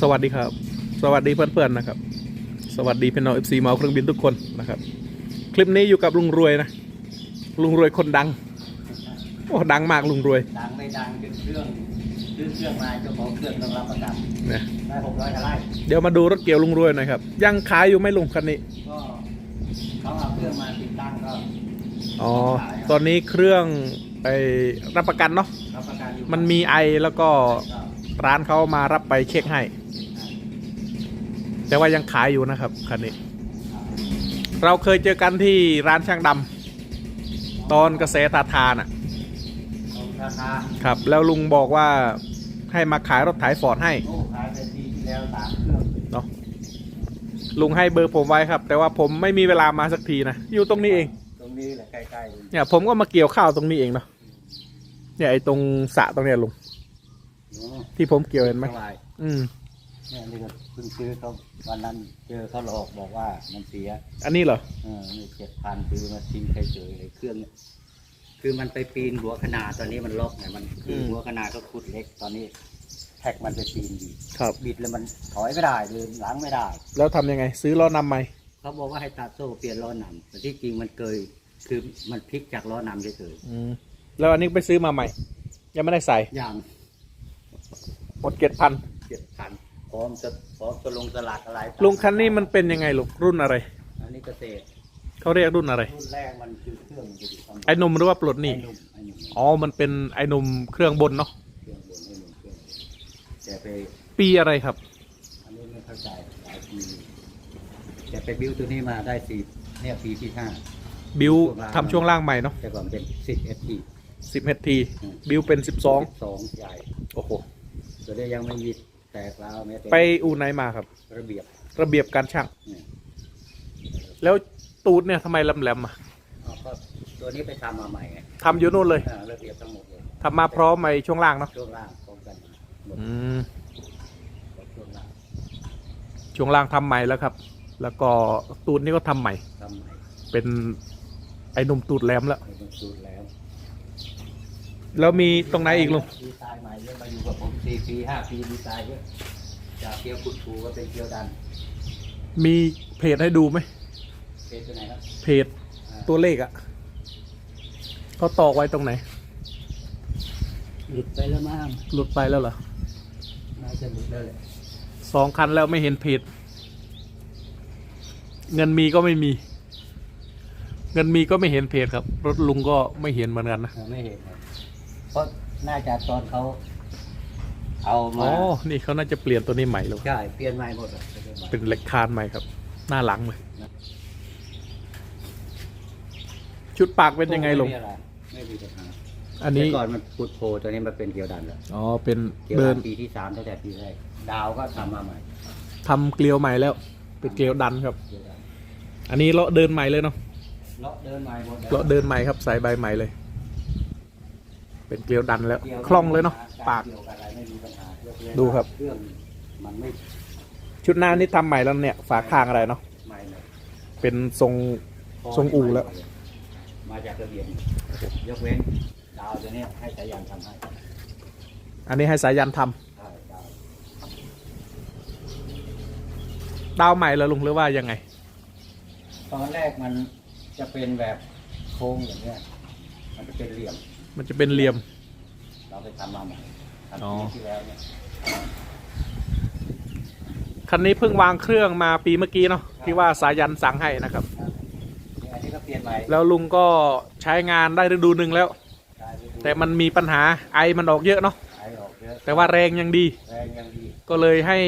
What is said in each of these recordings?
สวัสดีครับ สวัสดีเพื่อนๆนะครับ สวัสดีพี่น้องเอฟซีมาเครื่องบินทุกคนนะครับ คลิปนี้อยู่กับลุงรวยนะ ลุงรวยคนดัง โอ้ดังมากลุงรวย ดังไม่ดังจนเครื่องซื้อเครื่องมาเจ้าของเครื่องต้องรับประกันนะได้หกร้อยกว่าไร่เดี๋ยวมาดูรถเกี่ยวลุงรวยหน่อยครับ ยังขายอยู่ไหมลุงคันนี้ ก็เขาเอาเครื่องมาติดตั้งก็อ๋อ ตอนนี้เครื่องไปรับประกันเนาะ รับประกันอยู่มันมีไอแล้วก็ ก็ ร้านเขามารับไปเช็คให้ แต่ว่ายังขายอยู่นะครับคันนี้ เราเคยเจอกันที่ร้านช่างดำตอนกระแสตาทานอะตรงราคาครับ แล้วลุงบอกว่าให้มาขายรถไถฟอร์ดให้โอ้ขายไปปีที่แล้วสามเครื่องเนาะลุงให้เบอร์ผมไว้ครับ แต่ว่าผมไม่มีเวลามาสักทีนะ อยู่ตรงนี้เอง ตรงนี้แหละใกล้ๆเลยเนี่ยผมก็มาเกี่ยวข้าวตรงนี้เองเนาะเนี่ยไอ้ตรงสระตรงเนี้ยลุงโอ้ ที่ผมเกี่ยวเห็นไหมสบายอืม เนี่ยนี่ก็เพิ่งซื้อเขาวันนั้นเจอเขาหลอกบอกว่ามันเสีย อันนี้เหรอ เออนี่เจ็ดพันซื้อมาทิ้งเฉยๆเลยเครื่องเนี่ยคือมันไปปีนหัวขนาดตอนนี้มันล็อกเนี่ยมันคือม หัวขนาดก็ขุดเล็กตอนนี้ แท็กมันไปปีนอยู่ครับ บิดแล้วมันถอยไม่ได้เดินหลังไม่ได้ แล้วทำยังไง ซื้อล้อนำไหมเขาบอกว่าให้ตัดโซ่เปลี่ยนล้อนำแต่ที่จริงมันเกยคือมันพลิกจากล้อนำเฉยอืมแล้วอันนี้ไปซื้อมาใหม่ ยังไม่ได้ใส่ๆอย่าง หมดเจ็ดพันเจ็ดพันพร้อมจะพร้อมจะลงสลักอะไรลุงคันนี้มันเป็นยังไงลุงรุ่นอะไร อันนี้เกษตรเขาเรียกรุ่นอะไร รุ่นแรกมันคือเครื่องมันจะอยู่ข้างบนไอ้นมหรือว่าปลดหนี่ ไอ้หนุ่มไอ้หนุ่มอ๋อ มันเป็นไอ้นมเครื่องบนเนาะ เครื่องบนไอ้หนุ่มเครื่องบนแต่ไปปีอะไรครับ อันนี้ไม่เข้าใจหลายปีแต่ไปบิ้วตัวนี้มาได้สี่เนี่ยปีที่ห้า บิวทำช่วงล่างใหม่เนาะแต่ก่อนเป็นสิบเอสทีสิบเฮทีบิวเป็นสิบสองสองใหญ่โอ้โห ตัวนี้ยังไม่มีแตกแล้วแม้แต่ไปอูไหนมาครับ ระเบียบระเบียบการช่าง เนี่ยแล้วตูดเนี่ยทำไมแหลมๆอะเอาก็ตัวนี้ไปทำมาใหม่ไงทำอยู่นู่นเลยอ่าระเบียบทั้งหมดเลยทำมาพร้อมไอ้ช่วงล่างเนาะช่วงล่างพร้อมกันหมดอืมช่วงล่างช่วงล่างทำใหม่แล้วครับ แล้วก็ตูดนี่ก็ทำใหม่ ทำใหม่เป็นไอ้นมตูดแหลมแล้วไม่ต้องสูตรแล้ว แล้วมีตรงไหนอีกลุงดีไซน์ใหม่เยอะมาอยู่กับผมสี่ปีห้าปีดีไซน์เยอะจากเกียวขุดถูก็เป็นเกียวดันมีเพจให้ดูไหมเป็นตัวไหนครับเพจตัวเลขอะ่ะเขาตอกไว้ตรงไหน หลุดไปแล้วมั้งหลุดไปแล้วเหรอน่าจะหลุดแล้วแหละสองคันแล้วไม่เห็นเพจเงินมีก็ไม่มี เงินมีก็ไม่เห็นเพจครับ รถลุงก็ไม่เห็นเหมือนกันนะเออไม่เห็นครับ เพราะน่าจะตอนเขาเอาอ๋มาอนี่เขาน่าจะเปลี่ยนตัวนี้ใหม่แล้วใช่เปลี่ยนใหม่หมดอะเป็นเหล็กคานใหม่ครับ หน้าหลังเลย ชุดปากเป็นยังไงลุงม่มีอะรไม่มีปัญหาอันนี้ แต่ก่อนมันพุดโพตัวนี้มันเป็นเกียวดันแล้วอ๋อ เป็นเกียวเดิดันนปีที่สามตั้งแต่ปีแรกดาวก็ทำมาใหม่ทำเกลียวใหม่แล้ว เป็นเกลียวดันครับ เกียวดันอันนี้เลาะเดินใหม่เลยเนาะ เลาะเดินใหม่หมดแล้วเลาะเดินใหม่ครับใส่ใบใหม่เลย เป็นเกลียวดันแล้วคล่องเลยเนาะปากเกี่ยวกับอะไรไม่มีปัญหายกเว้นดูครับ เครื่องมันไม่ชุดหน้านี่ทำใหม่แล้วเนี่ย ฝาข้างอะไรเนาะใหม่เลยเป็นทรงทรงอู่แล้ว มาจากระเบียบยกเว้นดาวตัวเนี้ยให้สายันทำให้อันนี้ให้สายันทำใช่ดาวดาวใหม่แล้วลุงหรือว่ายังไง ตอนแรกมันจะเป็นแบบโค้งอย่างเงี้ยมันจะเป็นเหลี่ยม มันจะเป็นเหลี่ยม เราไปทำมาใหม่ทำอ๋อปีที่แล้วเนี่ยคันนี้เพิ่งวางเครื่องมาปีเมื่อกี้เนาะที่ว่าสายันสั่งให้นะครับนี่อันนี้ก็เปลี่ยนใหม่แล้วลุงก็ใช้งานได้ฤดูหนึ่งแล้วใช่ฤดูแต่มันมีปัญหาไอมันออกเยอะเนาะขายออกเยอะแต่ว่าแรงยังดี แรงยังดีก็เลยให้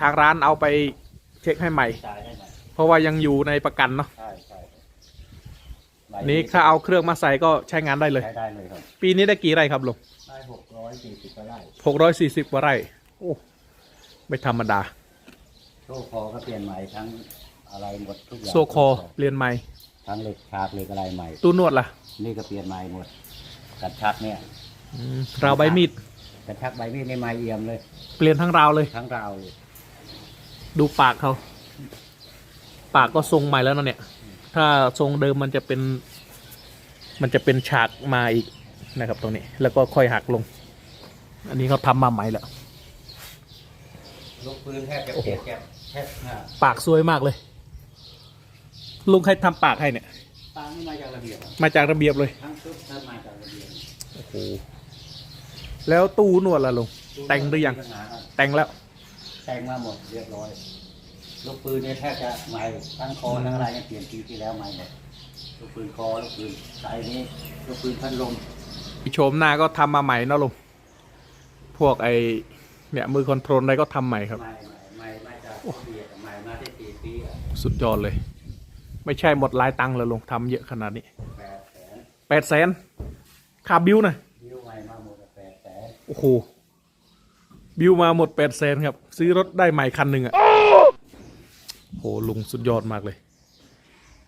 ทางร้านเอาไปเช็คให้ใหม่ จ่ายให้ใหม่เพราะว่ายังอยู่ในประกันเนาะใช่ใช่ใบ นี้ถ้าเอาเครื่องมาใส่ก็ใช้งานได้เลย ใช้ได้เลยครับ ปีนี้ได้กี่ไร่ครับลุงได้หกร้อยสี่สิบกว่าไร่หกร้อยสี่สิบกว่าไร่โอ้ไม่ธรรมดา โซ่คอก็เปลี่ยนใหม่ทั้งอะไรหมดทุกอย่างโซคอเปลี่ยนใหม่ ทั้งเหล็กฉากเหล็กอะไรใหม่ ตู้นวดล่ะนี่ก็เปลี่ยนใหม่หมดกระชักเนี่ยอืมราวใบมีดกระชักใบมีดในไม้เอี่ยมเลย เปลี่ยนทั้งราวเลย ทั้งราวเลยดูปากเขา ปากก็ทรงใหม่แล้วนะเนี่ย ถ้าทรงเดิมมันจะเป็น มันจะเป็นฉากมาอีกนะครับ ตรงนี้ แล้วก็ค่อยหักลง อันนี้เขาทำมาใหม่แล้วลูกปืนแทบจะเปลี่ยนแก็บแทบอ่าปากสวยมากเลย ลุงใครทำปากให้เนี่ย ปางนี่มาจากระเบียบครับมาจากระเบียบเลยทั้งชุดถ้ามาจากระเบียบโอ้โหแล้วตู้นวดล่ะลุง แต่งหรือยังมีปัญหาครับแต่งแล้ว แต่งมาหมดเรียบร้อย ลูกปืนเนี่ยแทบจะใหม่ทั้งคอทั้งอะไรเนี่ยเปลี่ยนปีที่แล้วใหม่หมดลูกปืนคอลูกปืนสายนี้ลูกปืนพัดลมโฉมหน้าก็ทำมาใหม่เนาะลุงพวกไอเนี่ยมือคอนโทรลอะไรก็ทำใหม่ครับ ใหม่ใหม่ใหม่มาจากระเบียบใหม่มาได้สี่ปีอะสุดยอดเลย ไม่ใช่หมดหลายตังค์แล้วลุงทำเยอะขนาดนี้แปดแสนแปดแสนค่าบิวนะยิ้วใหม่มาหมดอะแปดแสนโอ้โหบิวมาหมดแปดแสนครับ ซื้อรถได้ใหม่คันหนึ่งอะ โหลุงสุดยอดมากเลย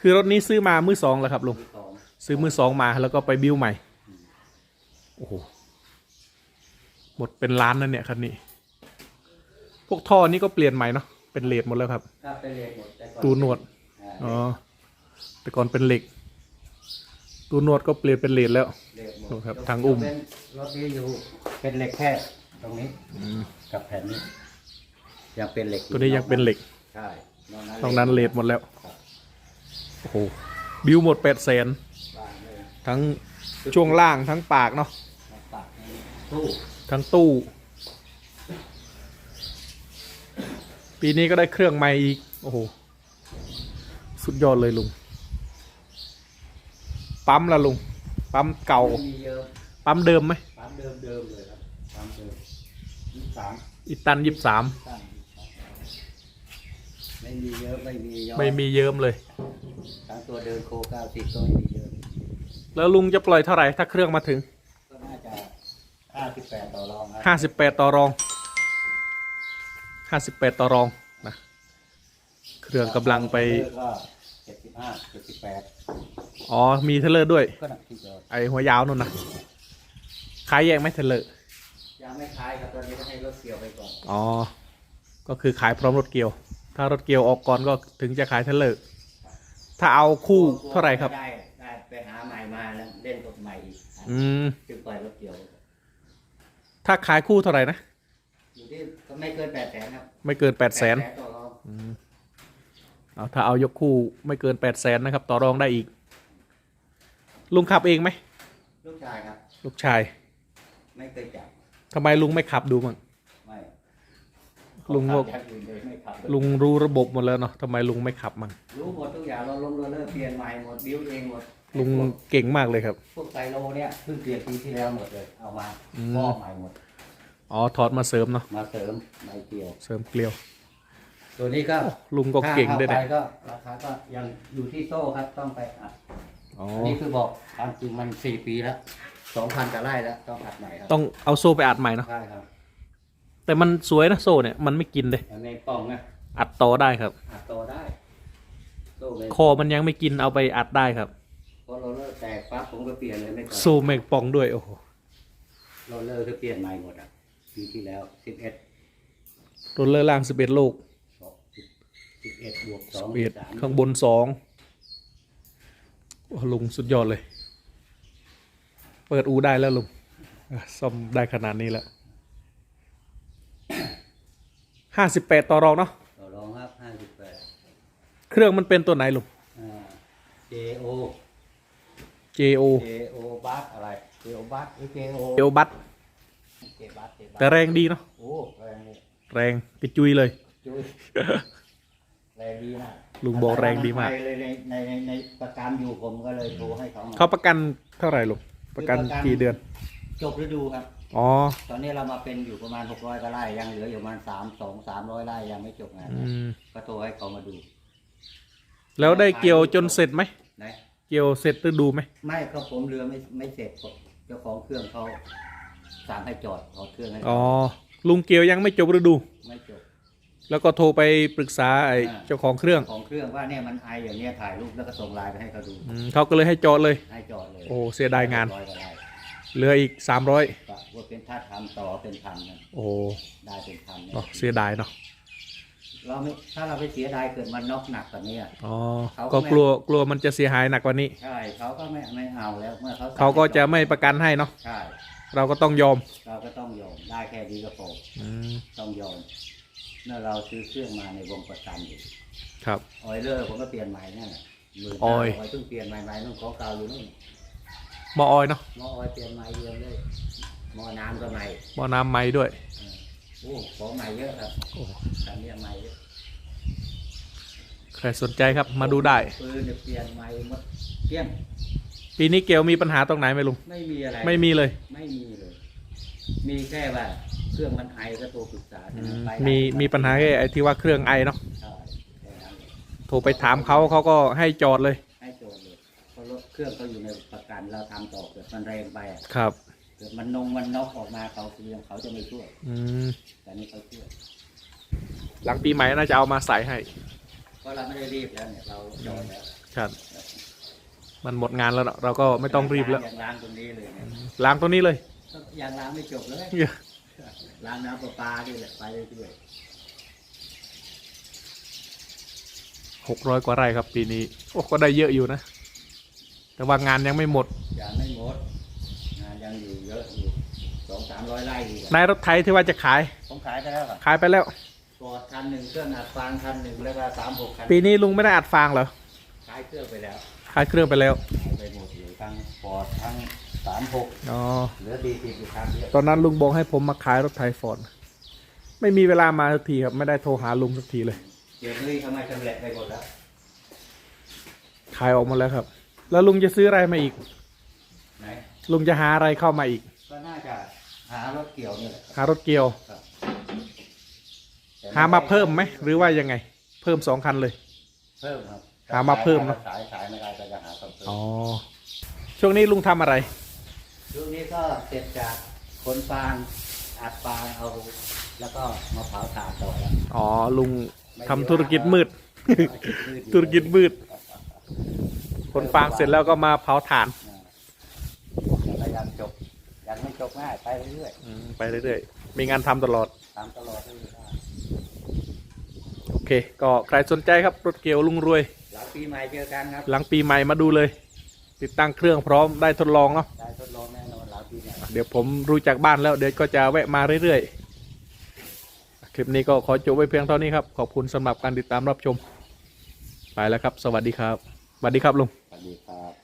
คือรถนี้ซื้อมามือสองแล้วครับลุงที่สองซื้อมือสองมาแล้วก็ไปบิวใหม่โอ้โหหมดเป็นล้านนั่นเนี่ยคันนี้ พวกท่อนี้ก็เปลี่ยนใหม่เนาะเป็นเลดหมดแล้วครับ ถ้าไปเรียนหมดแต่ก่อตูนวดอ่าอ๋อแต่ก่อนเป็นเหล็กตัวนวดก็เปลี่ยนเป็นเลดแล้วเรียนหมดดูครับทางอุ้ม ยกเว้นรถนี้อยู่เป็นเหล็กแค่ตรงนี้อืมกับแผ่นนี้ ยังเป็นเหล็กอตัวนี้ยังเป็นเหล็ก ใช่นอกนั้น ตรงนั้นเลดหมดแล้ว โอ้โห บิวหมดแปดแสนบ้านเลยทั้งช่วงล่างทั้งปากเนาะมาปักในตู้ทั้งตู้ ปีนี้ก็ได้เครื่องใหม่อีก โอ้โห สุดยอดเลยลุง ปั๊มละลุง ปั๊มเก่าไม่มีเยอะปั๊มเดิมไหมปั๊มเดิมเดิมๆเลยครับ ปั๊มเดิมยี่สิบสามอีตันยี่สามตั้ง ไม่มีเยอะไม่มีย้อยไม่มีเยิ้มเลยทั้งตัวเดินโคเก้าสิบก็ไม่มีเยอะแล้วลุงจะปล่อยเท่าไหร่ถ้าเครื่องมาถึง ก็น่าจะห้าสิบแปดต่อรองครับห้าสิบแปดต่อรองห้าสิบแปดต่อรองนะเครื่องกำลังไป ก็เจ็ดสิบห้าเจ็ดสิบแปดอ๋อ มีเทเลอร์ด้วย ก็หนักที่เดียวไอหัวยาวนู่นนะขายแยกไหมเทเลอร์ ยังไม่คลายครับตอนนี้ต้องให้รถเกี่ยวไปก่อน อ๋อ ก็คือขายพร้อมรถเกียว ถ้ารถเกียวออกก่อนก็ถึงจะขายเทเลอร์ถ้าเอาคู่เท่าไหร่ครับ ได้ได้ไปหาใหม่มาแล้วเล่นรถใหม่อีกอืม จึงปล่อยรถเกี่ยวถ้าขายคู่เท่าไหร่นะ อยู่ที่ก็ไม่เกินแปดแสนครับไม่เกินแปดแสน800,000ต่อรองเอาถ้าเอายกคู่ไม่เกินแปดแสนนะครับ ต่อรองได้อีก ลุงขับเองไหม ลูกชายครับ ลูกชายไม่เคยจับทำไมลุงไม่ขับดูมั่งไม่ลุงขัก็บอย่างอื่นเลยไม่ขับเลย ลุงรู้ระบบหมดแล้วเนาะทำไมลุงไม่ขับมั่งรู้หมดทุกอย่างเราลงเรือเลิกเปลี่ยนใหม่หมดบิ้วเองหมดลุงเก่งมากเลยครับ พวกไซโลเนี่ยเพิ่งเปลี่ยนปีที่แล้วหมดเลย เอามาอืมฟอกใหม่หมด อ๋อถอดมาเสริมเนาะมาเสริมใบเกี่ยว เสริมเกลียว ตัวนี้ก็ลุงก็เก่งด้วยถ้านะเข้าไปก็ราคาก็ยังอยู่ที่โซ่ครับต้องไปอัดอ๋ออันนี้คือบอกตามจริงมันสี่ปีแล้วสองพันกว่าไร่แล้วต้องอัดใหม่ครับต้องเอาโซ่ไปอัดใหม่เนาะใช่ครับแต่มันสวยนะโซ่เนี่ยมันไม่กินเลย อันในปล่องนะ อัดต่อได้ครับ อัดต่อได้โซ่เลยคอมันยังไม่กินเอาไปอัดได้ครับ พอโรลเลอร์แตกปั๊บผมก็เปลี่ยนเลยไม่ก่อนโซ่แมงปองด้วยโอ้โหโรลเลอร์ก็เปลี่ยนใหม่หมดอะปีที่แล้วสิบเอ็ดโรลเลอร์ล่างสิบเอ็ดลูกสิบเอ็ดบวกสองสิบเอ็ดสามข้างบนสองโอ้ลุงสุดยอดเลย เปิดอูได้แล้วลุงอะซ่อมได้ขนาดนี้แล้วห้าสิบแปดต่อรองเนาะ ต่อรองครับห้าสิบแปด เครื่องมันเป็นตัวไหนลุงอ่า JO JO JO บัสอะไร JO บัสหรือ JO เอลบัตเจบัสเจบัสแต่แรงดีเนาะโอ้แรงเลยแรงกระจุยเลย จุ้ยแรงดีมากลุงบอกแรงดีมาก ไปเลยในในในในประกันอยู่ผมก็เลยโทรให้เขามา เขาประกันเท่าไหร่ลุงประกัน กี่เดือน จบฤดูครับ อ๋อ ตอนนี้เรามาเป็นอยู่ประมาณ 600กว่าไร่ยังเหลืออยู่ประมาณ3 2 300ไร่ยังไม่จบงานอืมก็โทรให้เขามาดู แล้วได้เกี่ยวจนเสร็จไหมนะเกี่ยวเสร็จหรือดูไหมไม่ก็ผมเรือไม่ไม่เสร็จเจ้าของเครื่องเขาสั่งให้จอดถอดเครื่องให้อ๋อลุงเกี่ยวยังไม่จบฤดู ไม่จบ แล้วก็โทรไปปรึกษาไอ้อ่า เจ้าของเครื่องของเครื่องว่าเนี่ยมันไออย่างเนี้ยถ่ายรูปแล้วก็ส่งไลน์ไปให้เขาดูอืมเขาก็เลยให้จอดเลย ให้จอดเลยโอ้เสียดายงานร้อยกว่าไร่เหลืออีกสามร้อยก็ว่าเป็นท่าทำต่อเป็นพันนะโอ้ได้เป็นพันเนี่ย เนาะเสียดายเนาะ เราไม่ถ้าเราไปเสียดายเกิดมันน็อกหนักกว่านี้อะ อ๋อ เขาก็ก็ไม่ กลัวกลัวมันจะเสียหายหนักกว่านี้ ใช่เขาก็ไม่ไม่เอาแล้วเมื่อเขาสั่งเขาก็จะไม่ประกันให้เนาะ ใช่ เราก็ต้องยอมเราก็ต้องยอมได้แค่นี้ก็พออืมต้องยอมเมื่อเราซื้อเครื่องมาในวงประกันอยู่ครับ ออยเลอร์ผมก็เปลี่ยนใหม่นั่นแหละหมื่นออยออยเพิ่งเปลี่ยนใหม่ใหม่นู่นของเก่าอยู่นู่นหมอออยเนาะหม้อออยเปลี่ยนใหม่เยี่ยมเลยหม้อน้ำก็ใหม่หมอน้ำไม้ด้วย เออ โอ้ของใหม่เยอะครับโอ้คันนี้ใหม่เยอะใครสนใจครับมาดูได้ ปืนเนี่ยเปลี่ยนใหม่หมดเกลี้ยงปีนี้เกลมีปัญหาตรงไหนไหมลุง ไม่มีอะไร ไม่มีเลย ไม่มีเลย มีแค่ว่า เครื่องมันไอก็โทรปรึกษาอืเท่านั้นมไปมีมีปัญหาแค่ไอ้ที่ว่าเครื่องไอเนาะใช่แค่นั้นเลยโทรไปถามเขาเขาก็ให้จอดเลยให้โจทย์เลยเพราะรถเครื่องเขาอยู่ในประกันเราทำต่อเกิดมันแรงไปอะครับเกิดมันนงมันนอกออกมาเขาเรียงเขาจะไม่ช่วย อืมแต่นี่เขาช่วย หลังปีใหม่น่าจะเอามาใส่ให้ เพราะเราไม่ได้รีบแล้วเนี่ยเราจอดแล้วครับ มันหมดงานแล้วเนอะเราก็ไม่ต้องรีบแล้วอย่างล้างตรงนี้เลยเนี่ยล้างตัวนี้เลยก็ยังล้างไม่จบเลยเหี้ยล้างน้ำประปาด้วยแหละไปเรื่อยหกร้อยกว่าไร่ครับปีนี้ โอ้ก็ได้เยอะอยู่นะ แต่ว่างานยังไม่หมดๆยังไม่หมด งานยังอยู่เยอะอยู่สองสามร้อยไร่ดีกนายรถไถที่ว่าจะขายผมขายไปแล้วครับขายไปแล้วฟอร์ดคันหนึ่งเครื่องอัดฟางคันหนึ่งแล้วก็สามหกคันปีนี้ลุงไม่ได้อัดฟางเหรอขายเครื่องไปแล้วขายเครื่องไปแล้วขายไปหมดอยู่ทั้งฟอร์ดทั้งสามหกอ๋อเหลือดีติดอยู่คันเดียวตอนนั้นลุงบอกให้ผมมาขายรถไถฟอร์ดไม่มีเวลามาสักทีครับไม่ได้โทรหาลุงสักทีเลยเดี๋ยวนี้ทำไมสำเร็จไปหมดแล้วขายออกหมาแล้วครับ แล้วลุงจะซื้ออะไรมาอีกไหน ลุงจะหาอะไรเข้ามาอีก ก็น่าจะหารถเกี่ยวนี่แหละหารถเกียว ครับหามาเพิ่มไหมหรือว่ายังไง เพิ่มสองคันเลย เพิ่มครับหามาเพิ่มเนอะ สายสายไม่ได้ก็จะหาเพิ่มอ๋อช่วงนี้ลุงทำอะไร ช่วงนี้ก็เสร็จจากขนฟางอัดฟางเอา แล้วก็มาเผาถ่านต่อแล้วอ๋อลุงทำธุรกิจมืด ธุรกิจมืดคนฟางเสร็จแล้วก็มาเผาถ่านแล้วก็ยังจบ ยังไม่จบง่ายไปเรื่อยอืมไปเรื่อยๆ มีงานทำตลอด ๆตามตลอดเรื่อยโอเค ก็ใครสนใจครับ รถเกียวลุงรวย ๆหลังปีใหม่เจอกันครับหลังปีใหม่มาดูเลย ติดตั้งเครื่องพร้อมได้ทดลองเนาะ ได้ทดลองแน่นอนหลังปีใหม่เดี๋ยวผมรู้จักบ้านแล้ว เดี๋ยวก็จะแวะมาเรื่อยๆ คลิปนี้ก็ขอจบไว้เพียงเท่านี้ครับ ขอบคุณสำหรับการติดตามรับชม ไปแล้วครับ สวัสดีครับ สวัสดีครับลุง สวัสดีครับ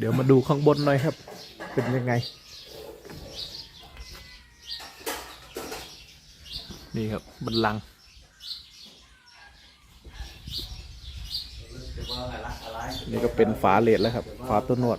เดี๋ยวมาดูข้างบนหน่อยครับ เป็นยังไง นี่ครับบันลังนี่ก็เป็นฝาเลดแล้วครับ ฝาตัวนวด